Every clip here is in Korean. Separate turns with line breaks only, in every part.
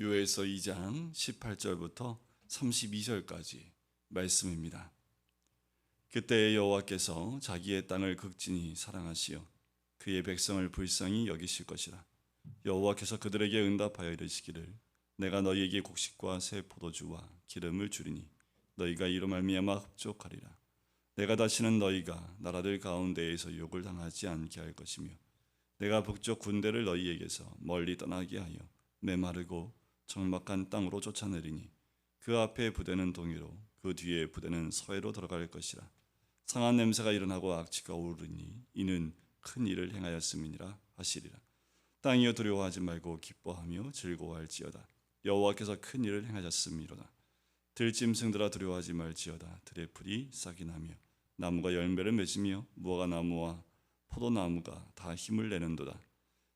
요에서 2장 18절부터 32절까지 말씀입니다. 그때 여호와께서 자기의 땅을 극진히 사랑하시어 그의 백성을 불쌍히 여기실 것이라. 여호와께서 그들에게 응답하여 이르시기를 내가 너희에게 곡식과 새 포도주와 기름을 주리니 너희가 이로 말미암아 흡족하리라. 내가 다시는 너희가 나라들 가운데에서 욕을 당하지 않게 할 것이며 내가 북쪽 군대를 너희에게서 멀리 떠나게 하여 메마르고 적막한 땅으로 쫓아내리니 그 앞에 부대는 동해로 그 뒤에 부대는 서해로 들어갈 것이라. 상한 냄새가 일어나고 악취가 오르니 이는 큰 일을 행하였음이니라 하시리라. 땅이여 두려워하지 말고 기뻐하며 즐거워할지어다. 여호와께서 큰 일을 행하셨음이로다. 들짐승들아 두려워하지 말지어다. 들의 풀이 싹이 나며 나무가 열매를 맺으며 무화과 나무와 포도나무가 다 힘을 내는도다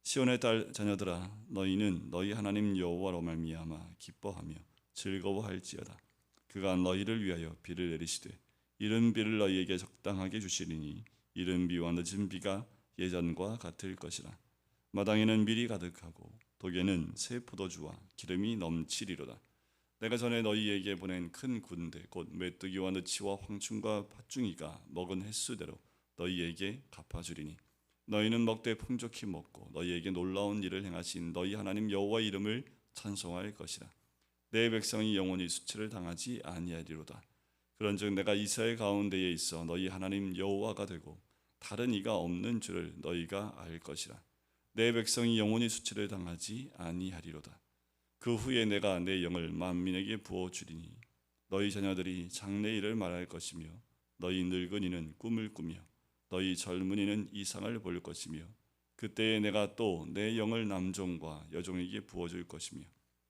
시온의 딸 자녀들아 너희는 너희 하나님 여호와로 말미암아 기뻐하며 즐거워할지어다. 그가 너희를 위하여 비를 내리시되 이른 비를 너희에게 적당하게 주시리니 이른 비와 늦은 비가 예전과 같을 것이라. 마당에는 밀이 가득하고 독에는 새 포도주와 기름이 넘치리로다. 내가 전에 너희에게 보낸 큰 군대 곧 메뚜기와 느치와 황충과 팥중이가 먹은 횟수대로 너희에게 갚아주리니 너희는 먹되 풍족히 먹고 너희에게 놀라운 일을 행하신 너희 하나님 여호와 이름을 찬송할 것이라. 내 백성이 영원히 수치를 당하지 아니하리로다. 그런즉 내가 이스라엘 가운데에 있어 너희 하나님 여호와가 되고 다른 이가 없는 줄을 너희가 알 것이라. 내 백성이 영원히 수치를 당하지 아니하리로다. 그 후에 내가 내 영을 만민에게 부어 주리니 너희 자녀들이 장래 일을 말할 것이며 너희 늙은이는 꿈을 꾸며 너희 젊은이는 이상을 볼 것이며 그때에 내가 또 내 영을 남종과 여종에게 부어 줄 것이며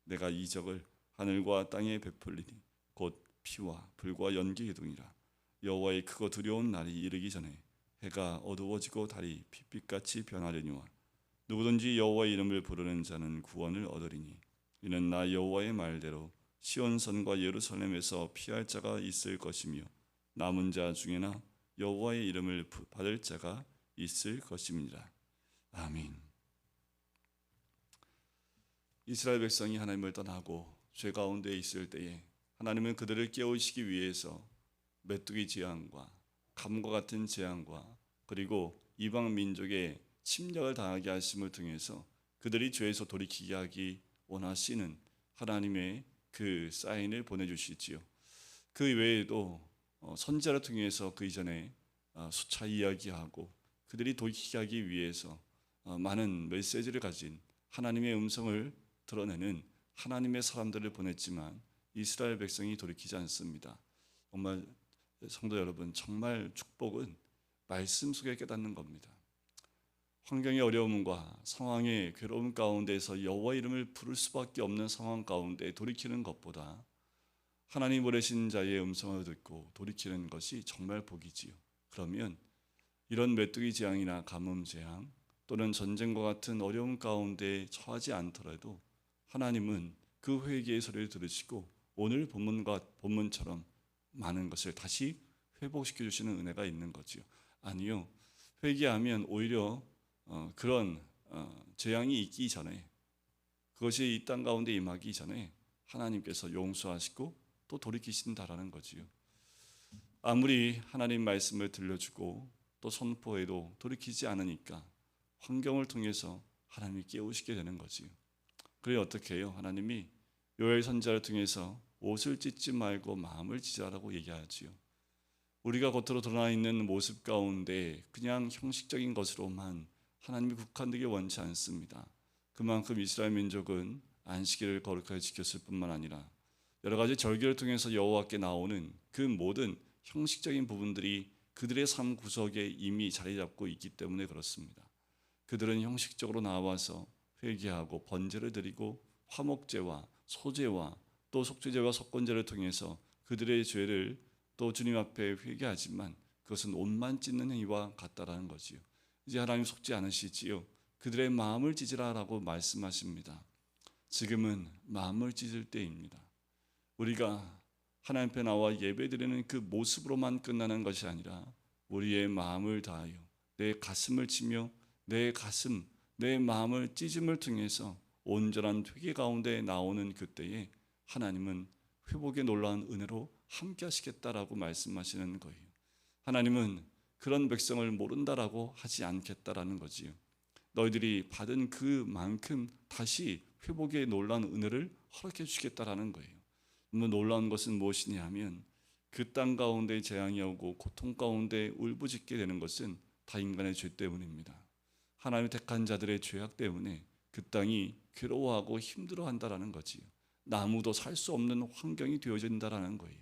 내가 이적을 하늘과 땅에 베풀리니 곧 피와 불과 연기 기둥이라. 여호와의 크고 두려운 날이 이르기 전에 해가 어두워지고 달이 핏빛같이 변하려니와 누구든지 여호와의 이름을 부르는 자는 구원을 얻으리니 이는 나 여호와의 말대로 시온산과 예루살렘에서 피할 자가 있을 것이며 남은 자 중에나 여호와의 이름을 받을 자가 있을 것입니다. 아멘. 이스라엘 백성이 하나님을 떠나고 죄 가운데 있을 때에 하나님은 그들을 깨우시기 위해서 메뚜기 재앙과 감과 같은 재앙과 그리고 이방 민족의 침략을 당하게 하심을 통해서 그들이 죄에서 돌이키게 하기 원하시는 하나님의 그 사인을 보내주시지요. 그 외에도 어, 선자를 통해서 그 이전에 어, 수차 이야기하고 그들이 돌이키게 하기 위해서 어, 많은 메시지를 가진 하나님의 음성을 드러내는 하나님의 사람들을 보냈지만 이스라엘 백성이 돌이키지 않습니다. 정말 성도 여러분, 정말 축복은 말씀 속에 깨닫는 겁니다. 환경의 어려움과 상황의 괴로움 가운데서 여호와 이름을 부를 수밖에 없는 상황 가운데 돌이키는 것보다 하나님 보내신 자의 음성을 듣고 돌이키는 것이 정말 복이지요. 그러면 이런 메뚜기 재앙이나 가뭄 재앙 또는 전쟁과 같은 어려움 가운데 처하지 않더라도 하나님은 그 회개의 소리를 들으시고 오늘 본문과 본문처럼 많은 것을 다시 회복시켜 주시는 은혜가 있는 거지요. 아니요. 회개하면 오히려 어, 그런 어, 재앙이 있기 전에 그것이 이 땅 가운데 임하기 전에 하나님께서 용서하시고 또 돌이키신다라는 거지요. 아무리 하나님 말씀을 들려주고 또 선포해도 돌이키지 않으니까 환경을 통해서 하나님이 깨우시게 되는 거지요. 그래 어떻게 해요? 하나님이 요엘 선자를 통해서 옷을 찢지 말고 마음을 찢으라고 얘기하지요. 우리가 겉으로 드러나 있는 모습 가운데 그냥 형식적인 것으로만 하나님이 국한되게 원치 않습니다. 그만큼 이스라엘 민족은 안식일을 거룩하게 지켰을 뿐만 아니라 여러 가지 절기를 통해서 여호와께 나오는 그 모든 형식적인 부분들이 그들의 삶 구석에 이미 자리 잡고 있기 때문에 그렇습니다. 그들은 형식적으로 나와서 회개하고 번제를 드리고 화목제와 소제와 또 속죄제와 속건제를 통해서 그들의 죄를 또 주님 앞에 회개하지만 그것은 옷만 찢는 행위와 같다라는 거지요. 이제 하나님 속지 않으시지요. 그들의 마음을 찢으라라고 말씀하십니다. 지금은 마음을 찢을 때입니다. 우리가 하나님 앞에 나와 예배드리는 그 모습으로만 끝나는 것이 아니라 우리의 마음을 다하여 내 가슴을 치며 내 가슴, 내 마음을 찢음을 통해서 온전한 회개 가운데 나오는 그때에 하나님은 회복의 놀라운 은혜로 함께 하시겠다라고 말씀하시는 거예요. 하나님은 그런 백성을 모른다라고 하지 않겠다라는 거지요. 너희들이 받은 그만큼 다시 회복의 놀라운 은혜를 허락해 주시겠다라는 거예요. 너무 놀라운 것은 무엇이냐 하면 그 땅 가운데 재앙이 오고 고통 가운데 울부짖게 되는 것은 다 인간의 죄 때문입니다. 하나님의 택한 자들의 죄악 때문에 그 땅이 괴로워하고 힘들어한다라는 거지요. 나무도 살 수 없는 환경이 되어진다라는 거예요.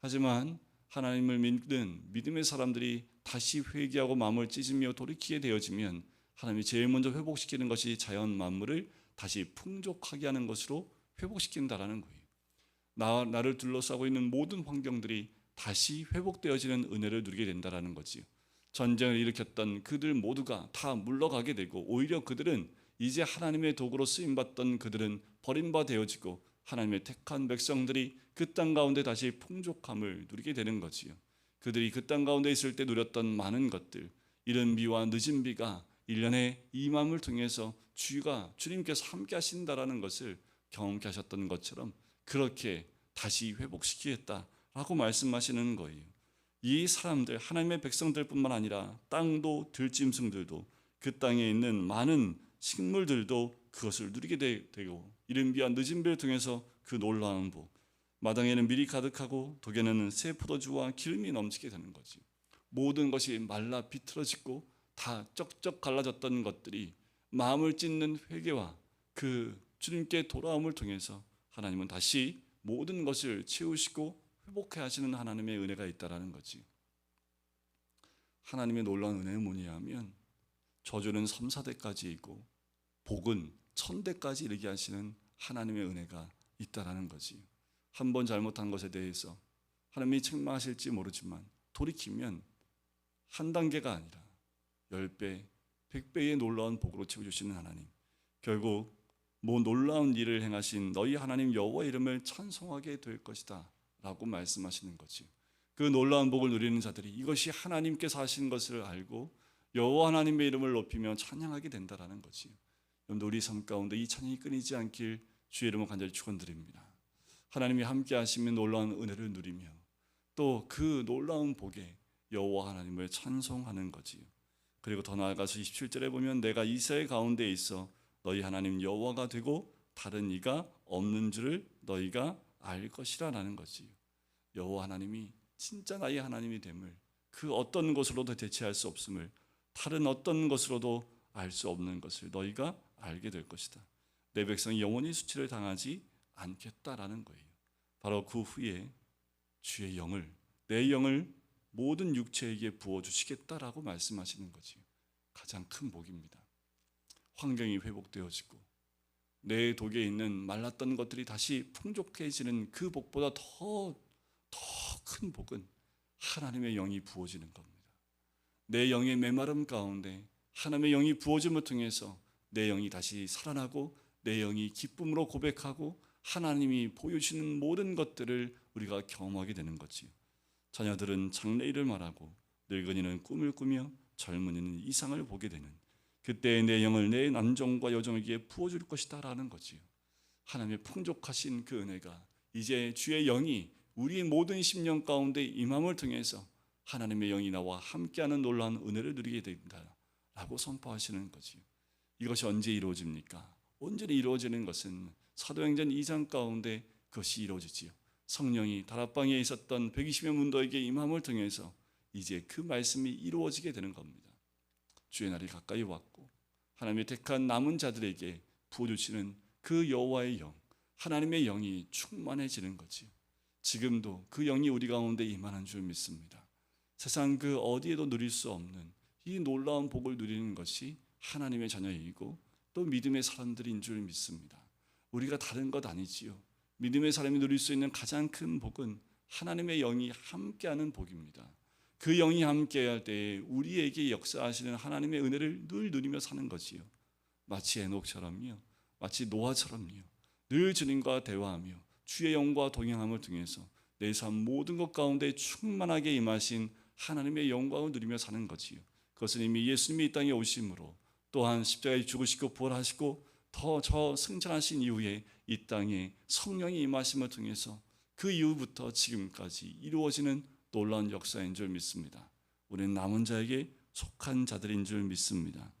하지만 하나님을 믿는 믿음의 사람들이 다시 회개하고 마음을 찢으며 돌이키게 되어지면 하나님이 제일 먼저 회복시키는 것이 자연 만물을 다시 풍족하게 하는 것으로 회복시킨다라는 거예요. 나, 나를 둘러싸고 있는 모든 환경들이 다시 회복되어지는 은혜를 누리게 된다라는 거지요. 전쟁을 일으켰던 그들 모두가 다 물러가게 되고 오히려 그들은 이제 하나님의 도구로 쓰임 받던 그들은 버림바 되어지고 하나님의 택한 백성들이 그 땅 가운데 다시 풍족함을 누리게 되는 거지요. 그들이 그 땅 가운데 있을 때 누렸던 많은 것들, 이른 비와 늦은 비가 일년의 이맘을 통해서 주가 주님께서 함께 하신다라는 것을 경험케 하셨던 것처럼 그렇게 다시 회복시키겠다라고 말씀하시는 거예요. 이 사람들 하나님의 백성들뿐만 아니라 땅도 들짐승들도 그 땅에 있는 많은 식물들도 그것을 누리게 되고 이른 비와 늦은 비를 통해서 그 놀라운 복 마당에는 밀이 가득하고 독에는 새 포도주와 기름이 넘치게 되는 거지. 모든 것이 말라 비틀어지고 다 쩍쩍 갈라졌던 것들이 마음을 찢는 회개와 그 주님께 돌아옴을 통해서 하나님은 다시 모든 것을 채우시고 회복해 하시는 하나님의 은혜가 있다라는 거지. 하나님의 놀라운 은혜는 뭐냐 하면 저주는 3, 4대까지 있고 복은 천대까지 이르게 하시는 하나님의 은혜가 있다라는 거지. 한 번 잘못한 것에 대해서 하나님이 책망하실지 모르지만 돌이키면 한 단계가 아니라 열 배, 백 배의 놀라운 복으로 채워주시는 하나님. 결국 뭐 놀라운 일을 행하신 너희 하나님 여호와 이름을 찬송하게 될 것이다라고 말씀하시는 거지. 그 놀라운 복을 누리는 자들이 이것이 하나님께서 하신 것을 알고 여호와 하나님의 이름을 높이며 찬양하게 된다라는 거지. 여러분 우리 삶 가운데 이 찬양이 끊이지 않길 주의 이름으로 간절히 축원드립니다. 하나님이 함께 하시면 놀라운 은혜를 누리며 또 그 놀라운 복에 여호와 하나님을 찬송하는 거지요. 그리고 더 나아가서 27절에 보면 내가 이스라엘 가운데 있어 너희 하나님 여호와가 되고 다른 이가 없는 줄을 너희가 알 것이라라는 거지요. 여호와 하나님이 진짜 나의 하나님이 됨을 그 어떤 것으로도 대체할 수 없음을 다른 어떤 것으로도 알 수 없는 것을 너희가 알게 될 것이다. 내 백성이 영원히 수치를 당하지 않겠다라는 거예요. 바로 그 후에 주의 영을 내 영을 모든 육체에게 부어 주시겠다라고 말씀하시는 거지. 가장 큰 복입니다. 환경이 회복되어지고 내 독에 있는 말랐던 것들이 다시 풍족해지는 그 복보다 더 더 큰 복은 하나님의 영이 부어지는 겁니다. 내 영의 메마름 가운데 하나님의 영이 부어짐을 통해서 내 영이 다시 살아나고 내 영이 기쁨으로 고백하고 하나님이 보여주시는 모든 것들을 우리가 경험하게 되는 거지요. 자녀들은 장래일을 말하고 늙은이는 꿈을 꾸며 젊은이는 이상을 보게 되는 그때 내 영을 내 남종과 여종에게 부어줄 것이다 라는 거지요. 하나님의 풍족하신 그 은혜가 이제 주의 영이 우리의 모든 심령 가운데 임함을 통해서 하나님의 영이 나와 함께하는 놀라운 은혜를 누리게 된다 라고 선포하시는 거지요. 이것이 언제 이루어집니까? 온전히 이루어지는 것은 사도행전 2장 가운데 그것이 이루어지지요. 성령이 다락방에 있었던 120명 문도에게 임함을 통해서 이제 그 말씀이 이루어지게 되는 겁니다. 주의 날이 가까이 왔고 하나님의 택한 남은 자들에게 부어주시는 그 여호와의 영, 하나님의 영이 충만해지는 거지요. 지금도 그 영이 우리 가운데 임하는 줄 믿습니다. 세상 그 어디에도 누릴 수 없는 이 놀라운 복을 누리는 것이 하나님의 자녀이고 또 믿음의 사람들인 줄 믿습니다. 우리가 다른 것 아니지요. 믿음의 사람이 누릴 수 있는 가장 큰 복은 하나님의 영이 함께하는 복입니다. 그 영이 함께할 때에 우리에게 역사하시는 하나님의 은혜를 늘 누리며 사는 거지요. 마치 에녹처럼요, 마치 노아처럼요. 늘 주님과 대화하며 주의 영과 동행함을 통해서 내 삶 모든 것 가운데 충만하게 임하신 하나님의 영광을 누리며 사는 거지요. 그것은 이미 예수님이 이 땅에 오심으로 또한 십자가에 죽으시고 부활하시고 더 저 승천하신 이후에 이 땅에 성령이 임하심을 통해서 그 이후부터 지금까지 이루어지는 놀라운 역사인 줄 믿습니다. 우리는 남은 자에게 속한 자들인 줄 믿습니다.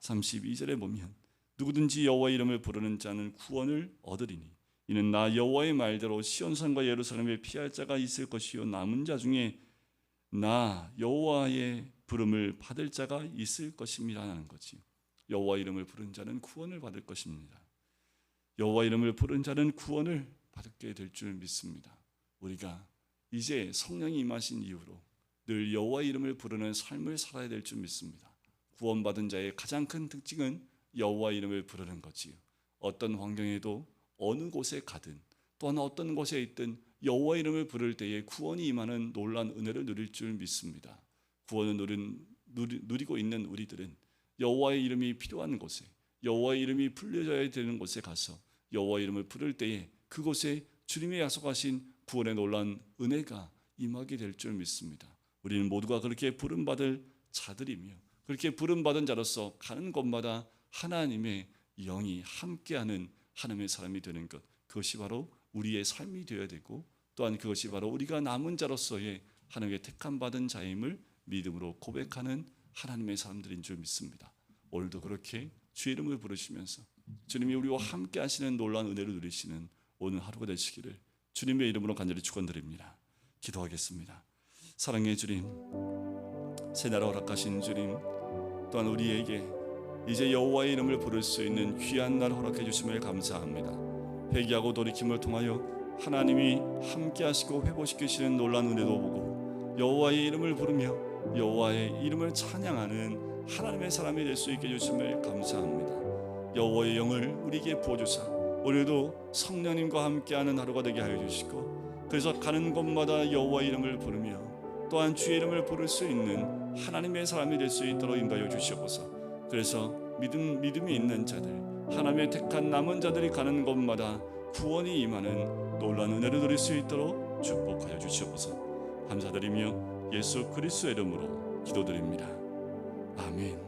32절에 보면 누구든지 여호와 이름을 부르는 자는 구원을 얻으리니 이는 나 여호와의 말대로 시온산과 예루살렘에 피할 자가 있을 것이요 남은 자 중에 나 여호와의 부름을 받을 자가 있을 것임이라는 거지. 여호와 이름을 부른 자는 구원을 받을 것입니다. 여호와 이름을 부른 자는 구원을 받게 될 줄 믿습니다. 우리가 이제 성령이 임하신 이후로 늘 여호와 이름을 부르는 삶을 살아야 될 줄 믿습니다. 구원받은 자의 가장 큰 특징은 여호와 이름을 부르는 거지요. 어떤 환경에도 어느 곳에 가든 또한 어떤 곳에 있든 여호와 이름을 부를 때에 구원이 임하는 놀란 은혜를 누릴 줄 믿습니다. 구원을 누린, 누리, 누리고 있는 우리들은 여호와의 이름이 필요한 곳에 여호와의 이름이 불려져야 되는 곳에 가서 여호와 이름을 부를 때에 그곳에 주님의 약속하신 구원의 놀란 은혜가 임하게 될 줄 믿습니다. 우리는 모두가 그렇게 부름 받을 자들이며 그렇게 부름 받은 자로서 가는 곳마다 하나님의 영이 함께하는 하나님의 사람이 되는 것 그것이 바로 우리의 삶이 되어야 되고 또한 그것이 바로 우리가 남은 자로서의 하나님의 택함 받은 자임을 믿음으로 고백하는 하나님의 사람들인 줄 믿습니다. 오늘도 그렇게 주의 이름을 부르시면서 주님이 우리와 함께 하시는 놀라운 은혜를 누리시는 오늘 하루가 되시기를 주님의 이름으로 간절히 축원드립니다. 기도하겠습니다. 사랑의 주님, 새 나라 허락하신 주님, 또한 우리에게 이제 여호와의 이름을 부를 수 있는 귀한 날 허락해 주심을 감사합니다. 회개하고 돌이킴을 통하여 하나님이 함께 하시고 회복시키시는 놀라운 은혜도 보고 여호와의 이름을 부르며 여호와의 이름을 찬양하는 하나님의 사람이 될 수 있게 해주심을 감사합니다. 여호와의 영을 우리에게 부어주사 오늘도 성령님과 함께하는 하루가 되게 하여 주시고 그래서 가는 곳마다 여호와의 이름을 부르며 또한 주의 이름을 부를 수 있는 하나님의 사람이 될 수 있도록 인도하여 주시옵소서. 그래서 믿음 믿음이 있는 자들 하나님의 택한 남은 자들이 가는 곳마다 구원이 임하는 놀라운 은혜를 누릴 수 있도록 축복하여 주시옵소서. 감사드리며 예수 그리스도의 이름으로 기도드립니다. 아멘.